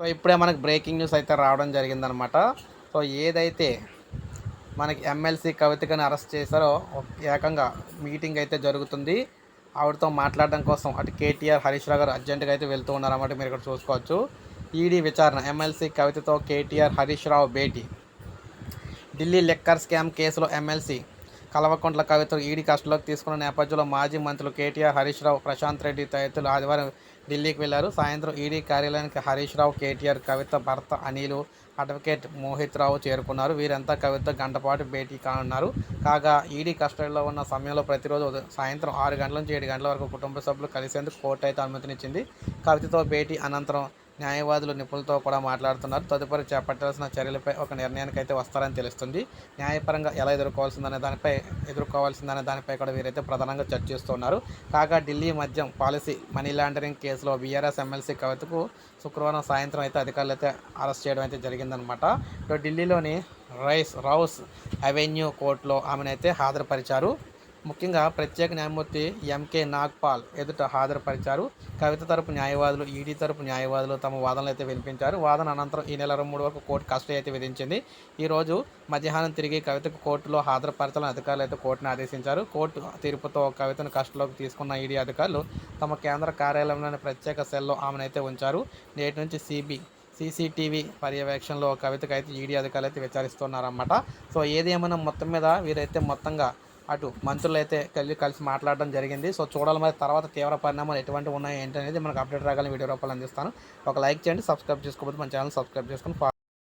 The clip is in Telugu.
సో ఇప్పుడే మనకి బ్రేకింగ్ న్యూస్ అయితే రావడం జరిగిందనమాట సో ఏదైతే మనకి ఎమ్మెల్సీ కవితకని అరెస్ట్ చేశారో ఏకంగా మీటింగ్ అయితే జరుగుతుంది. ఆవిడతో మాట్లాడడం కోసం అటు కేటీఆర్ హరీష్ రావు గారు అర్జెంటుగా అయితే వెళ్తూ ఉన్నారన్నమాట. మీరు ఇక్కడ చూసుకోవచ్చు. ఈడీ విచారణ ఎమ్మెల్సీ కవితతో కేటీఆర్ హరీష్ రావు భేటీ. ఢిల్లీ లెక్కర్ స్కామ్ కేసులో ఎమ్మెల్సీ కలవకుంట్ల కవితలు ఈడీ కస్టడీలోకి తీసుకున్న నేపథ్యంలో మాజీ మంత్రులు కేటీఆర్ హరీష్ రావు ప్రశాంత్ రెడ్డి తదితరులు ఆదివారం ఢిల్లీకి వెళ్ళారు. సాయంత్రం ఈడీ కార్యాలయానికి హరీష్ రావు కేటీఆర్ కవిత భర్త అనిలు అడ్వకేట్ మోహిత్ రావు చేరుకున్నారు. వీరంతా కవిత గంటపాటు భేటీ కానున్నారు. కాగా ఈడీ కస్టడీలో ఉన్న సమయంలో ప్రతిరోజు సాయంత్రం ఆరు గంటల నుంచి ఏడు గంటల వరకు కుటుంబ సభ్యులు కలిసేందుకు కోర్టు అయితే అనుమతినిచ్చింది. కవితతో భేటీ అనంతరం న్యాయవాదులు నిపుణులతో కూడా మాట్లాడుతున్నారు. తదుపరి చేపట్టాల్సిన చర్యలపై ఒక నిర్ణయానికి అయితే వస్తారని తెలుస్తుంది. న్యాయపరంగా ఎలా ఎదుర్కోవాల్సిందనే దానిపై ఎదుర్కోవాల్సిందనే దానిపై కూడా వీరైతే ప్రధానంగా చర్చిస్తున్నారు కాగా ఢిల్లీ మద్యం పాలసీ మనీ లాండరింగ్ కేసులో బీఆర్ఎస్ ఎమ్మెల్సీ కవితకు శుక్రవారం సాయంత్రం అయితే అధికారులు అయితే అరెస్ట్ చేయడం అయితే జరిగిందనమాట ఇప్పుడు ఢిల్లీలోని రైస్ రౌస్ అవెన్యూ కోర్టులో ఆమెనైతే హాజరుపరిచారు. ముఖ్యంగా ప్రత్యేక న్యాయమూర్తి ఎంకే నాగ్పాల్ ఎదుట హాజరుపరిచారు. కవిత తరపు న్యాయవాదులు ఈడీ తరపు న్యాయవాదులు తమ వాదనలు అయితే వినిపించారు. వాదన అనంతరం ఈ నెల ఇరవై మూడు వరకు కోర్టు కస్టడీ అయితే విధించింది. ఈరోజు మధ్యాహ్నం తిరిగి కవితకు కోర్టులో హాజరుపరచాలని అధికారులు అయితే కోర్టును ఆదేశించారు. కోర్టు తీర్పుతో కవితను కస్టడీలోకి తీసుకున్న ఈడీ అధికారులు తమ కేంద్ర కార్యాలయంలోని ప్రత్యేక సెల్లో ఆమెనైతే ఉంచారు. నేటి నుంచి సిబి సీసీటీవీ పర్యవేక్షణలో కవితకు అయితే ఈడీ అధికారులు అయితే విచారిస్తున్నారన్నమాట. సో ఏది ఏమైనా మొత్తం మీద వీరైతే మొత్తంగా అటు మంత్రులు అయితే కలిసి కలిసి మాట్లాడడం జరిగింది. సో చూడాలి మరి తర్వాత తీవ్ర పరిణామాలు ఎటువంటి ఉన్నాయి ఏంటి అనేది మనకు అప్డేట్ రాగానే వీడియో రూపాయలు అందిస్తాను. ఒక లైక్ చేయండి సబ్స్క్రైబ్ చేసుకోకపోతే మన ఛానల్ సబ్స్క్రైబ్ చేసుకుని